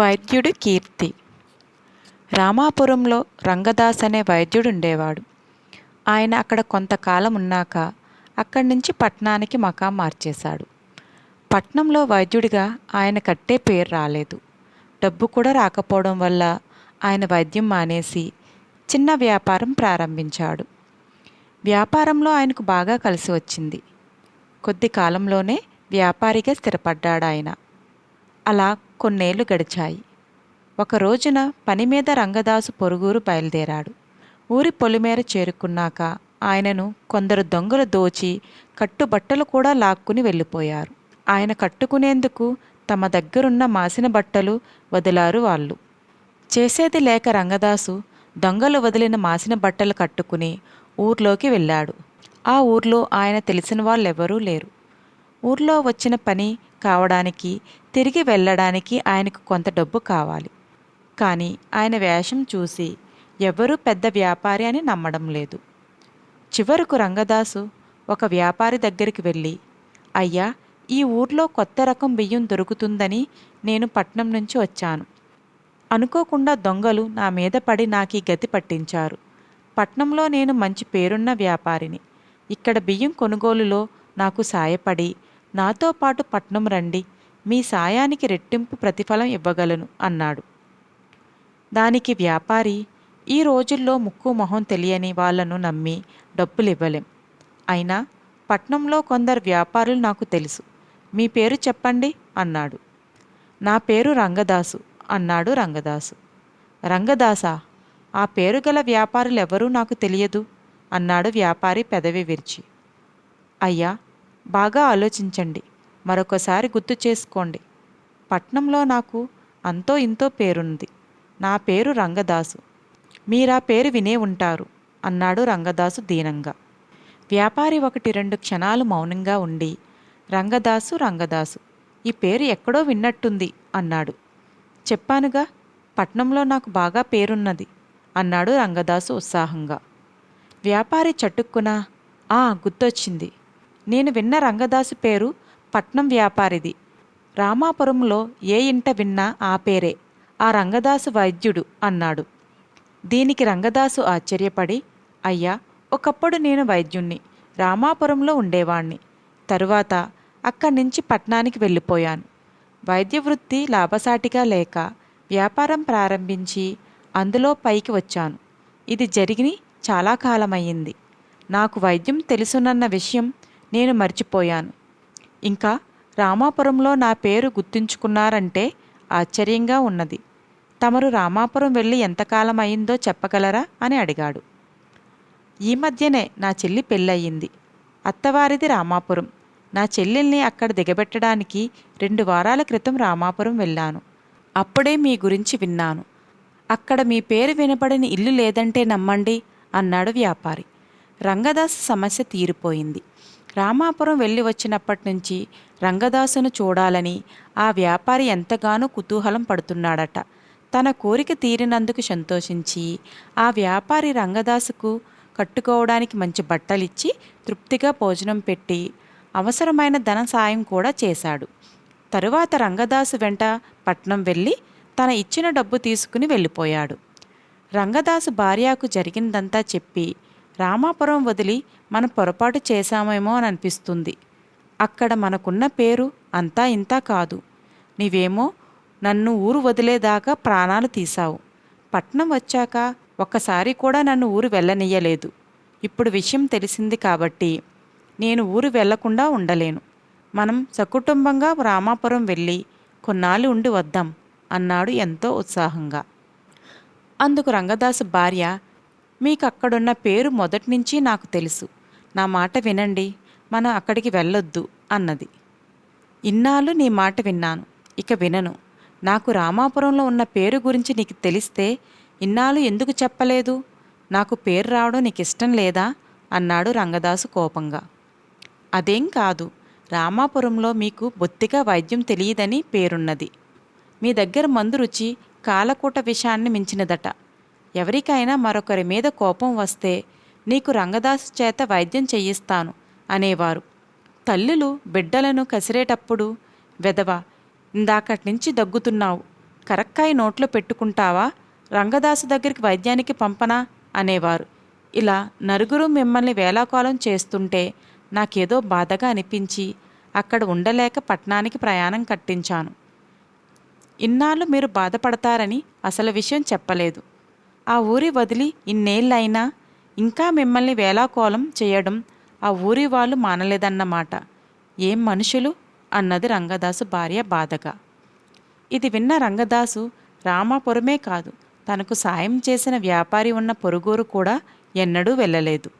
వైద్యుడు కీర్తి. రామాపురంలో రంగదాస్ అనే వైద్యుడు ఉండేవాడు. ఆయన అక్కడ కొంతకాలం ఉన్నాక అక్కడి నుంచి పట్నానికి మకాం మార్చేశాడు. పట్నంలో వైద్యుడిగా ఆయన కట్టే పేరు రాలేదు. డబ్బు కూడా రాకపోవడం వల్ల ఆయన వైద్యం మానేసి చిన్న వ్యాపారం ప్రారంభించాడు. వ్యాపారంలో ఆయనకు బాగా కలిసి వచ్చింది. కొద్ది కాలంలోనే వ్యాపారిగా స్థిరపడ్డాడు ఆయన అలా కొన్నేళ్ళు గడిచాయి. ఒకరోజున పని మీద రంగదాసు పొరుగురు బయలుదేరాడు. ఊరి పొలిమేర చేరుకున్నాక ఆయనను కొందరు దొంగలు దోచి కట్టుబట్టలు కూడా లాక్కుని వెళ్ళిపోయారు. ఆయన కట్టుకునేందుకు తమ దగ్గరున్న మాసిన బట్టలు వదిలారు వాళ్ళు. చేసేది లేక రంగదాసు దొంగలు వదిలిన మాసిన బట్టలు కట్టుకుని ఊర్లోకి వెళ్ళాడు. ఆ ఊర్లో ఆయన తెలిసిన వాళ్ళెవరూ లేరు. ఊర్లో వచ్చిన పని కావడానికి తిరిగి వెళ్ళడానికి ఆయనకు కొంత డబ్బు కావాలి. కానీ ఆయన వేషం చూసి ఎవరూ పెద్ద వ్యాపారి అని నమ్మడం లేదు. చివరకు రంగదాసు ఒక వ్యాపారి దగ్గరికి వెళ్ళి అయ్యా ఈ ఊర్లో కొత్త రకం బియ్యం దొరుకుతుందని నేను పట్నం నుంచి వచ్చాను. అనుకోకుండా దొంగలు నా మీద పడి నాకు ఈ గతి పట్టించారు. పట్నంలో నేను మంచి పేరున్న వ్యాపారిని. ఇక్కడ బియ్యం కొనుగోలులో నాకు సాయపడి నాతో పాటు పట్నం రండి మీ సాయానికి రెట్టింపు ప్రతిఫలం ఇవ్వగలను అన్నాడు. దానికి వ్యాపారి ఈ రోజుల్లో ముక్కు మొహం తెలియని వాళ్ళను నమ్మి డబ్బులు ఇవ్వలేం అయినా పట్నంలో కొందరు వ్యాపారులు నాకు తెలుసు. మీ పేరు చెప్పండి అన్నాడు. నా పేరు రంగదాసు అన్నాడు రంగదాసు. రంగదాసా ఆ పేరు గల వ్యాపారులు ఎవరూ నాకు తెలియదు అన్నాడు వ్యాపారి పెదవి విరిచి. అయ్యా బాగా ఆలోచించండి. మరొకసారి గుర్తు చేసుకోండి. పట్నంలో నాకు అంతో ఇంతో పేరుంది. నా పేరు రంగదాసు. మీరా పేరు వినే ఉంటారు అన్నాడు రంగదాసు దీనంగా. వ్యాపారి ఒకటి రెండు క్షణాలు మౌనంగా ఉండి రంగదాసు రంగదాసు ఈ పేరు ఎక్కడో విన్నట్టుంది అన్నాడు. చెప్పానుగా పట్నంలో నాకు బాగా పేరున్నది అన్నాడు రంగదాసు ఉత్సాహంగా. వ్యాపారి చటుక్కున ఆ గుర్తొచ్చింది. నేను విన్న రంగదాసు పేరు పట్నం వ్యాపారిది. రామాపురంలో ఏ ఇంట విన్నా ఆ పేరే. ఆ రంగదాసు వైద్యుడు అన్నాడు. దీనికి రంగదాసు ఆశ్చర్యపడి అయ్యా ఒకప్పుడు నేను వైద్యుణ్ణి రామాపురంలో ఉండేవాణ్ణి. తరువాత అక్కడి నుంచి పట్నానికి వెళ్ళిపోయాను. వైద్య వృత్తి లాభసాటిగా లేక వ్యాపారం ప్రారంభించి అందులో పైకి వచ్చాను. ఇది జరిగి చాలా కాలమయ్యింది. నాకు వైద్యం తెలుసునన్న విషయం నేను మర్చిపోయాను. ఇంకా రామాపురంలో నా పేరు గుర్తుంచుకున్నారంటే ఆశ్చర్యంగా ఉన్నది. తమరు రామాపురం వెళ్ళి ఎంతకాలం అయిందో చెప్పగలరా? అని అడిగాడు. ఈ మధ్యనే నా చెల్లి పెళ్ళయింది. అత్తవారిది రామాపురం. నా చెల్లెల్ని అక్కడ దిగబెట్టడానికి రెండు వారాల క్రితం రామాపురం వెళ్ళాను. అప్పుడే మీ గురించి విన్నాను. అక్కడ మీ పేరు వినబడిన ఇల్లు లేదంటే నమ్మండి అన్నాడు వ్యాపారి. రంగదాస్ సమస్య తీరిపోయింది. రామాపురం వెళ్ళి వచ్చినప్పటి నుంచి రంగదాసును చూడాలని ఆ వ్యాపారి ఎంతగానో కుతూహలం పడుతున్నాడట. తన కోరిక తీరినందుకు సంతోషించి ఆ వ్యాపారి రంగదాసుకు కట్టుకోవడానికి మంచి బట్టలిచ్చి తృప్తిగా భోజనం పెట్టి అవసరమైన ధన సాయం కూడా చేశాడు. తరువాత రంగదాసు వెంట పట్నం వెళ్ళి తన ఇచ్చిన డబ్బు తీసుకుని వెళ్ళిపోయాడు. రంగదాసు భార్యకు జరిగిందంతా చెప్పి రామాపురం వదిలి మనం పొరపాటు చేశామేమో అని అనిపిస్తుంది. అక్కడ మనకున్న పేరు అంతా ఇంతా కాదు. నీవేమో నన్ను ఊరు వదిలేదాకా ప్రాణాలు తీశావు. పట్నం వచ్చాక ఒక్కసారి కూడా నన్ను ఊరు వెళ్ళనియ్యలేదు ఇప్పుడు విషయం తెలిసింది కాబట్టి నేను ఊరు వెళ్ళకుండా ఉండలేను. మనం సకుటుంబంగా రామాపురం వెళ్ళి కొన్నాళ్ళు ఉండి వద్దాం అన్నాడు ఎంతో ఉత్సాహంగా. అందుకు రంగదాసు భార్య మీకు అక్కడున్న పేరు మొదటి నుంచి నాకు తెలుసు. నా మాట వినండి మనం అక్కడికి వెళ్ళొద్దు అన్నది. ఇన్నాళ్ళు నీ మాట విన్నాను ఇక వినను. నాకు రామాపురంలో ఉన్న పేరు గురించి నీకు తెలిస్తే ఇన్నాళ్ళు ఎందుకు చెప్పలేదు? నాకు పేరు రావడం నీకు ఇష్టం లేదా? అన్నాడు రంగదాసు కోపంగా. అదేం కాదు రామాపురంలో మీకు బొత్తిగా వైద్యం తెలియదని పేరున్నది. మీ దగ్గర మందు రుచి కాలకూట విషాన్ని మించినదట. ఎవరికైనా మరొకరి మీద కోపం వస్తే నీకు రంగదాసు చేత వైద్యం చేయిస్తాను అనేవారు. తల్లులు బిడ్డలను కసిరేటప్పుడు వెదవ ఇందాకటి నుంచి దగ్గుతున్నావు కరక్కాయ నోట్లో పెట్టుకుంటావా రంగదాసు దగ్గరికి వైద్యానికి పంపనా? అనేవారు. ఇలా నలుగురు మిమ్మల్ని వేలాకోలం చేస్తుంటే నాకేదో బాధగా అనిపించి అక్కడ ఉండలేక పట్నానికి ప్రయాణం కట్టించాను. ఇన్నాళ్ళు మీరు బాధపడతారని అసలు విషయం చెప్పలేదు. ఆ ఊరి వదిలి ఇన్నేళ్ళైనా ఇంకా మిమ్మల్ని వేలాకోలం చేయడం ఆ ఊరి వాళ్ళు మానలేదన్నమాట. ఏం మనుషులు? అన్నది రంగదాసు భార్య బాధగా. ఇది విన్న రంగదాసు రామాపురమే కాదు తనకు సాయం చేసిన వ్యాపారి ఉన్న పొరుగురు కూడా ఎన్నడూ వెళ్ళలేదు.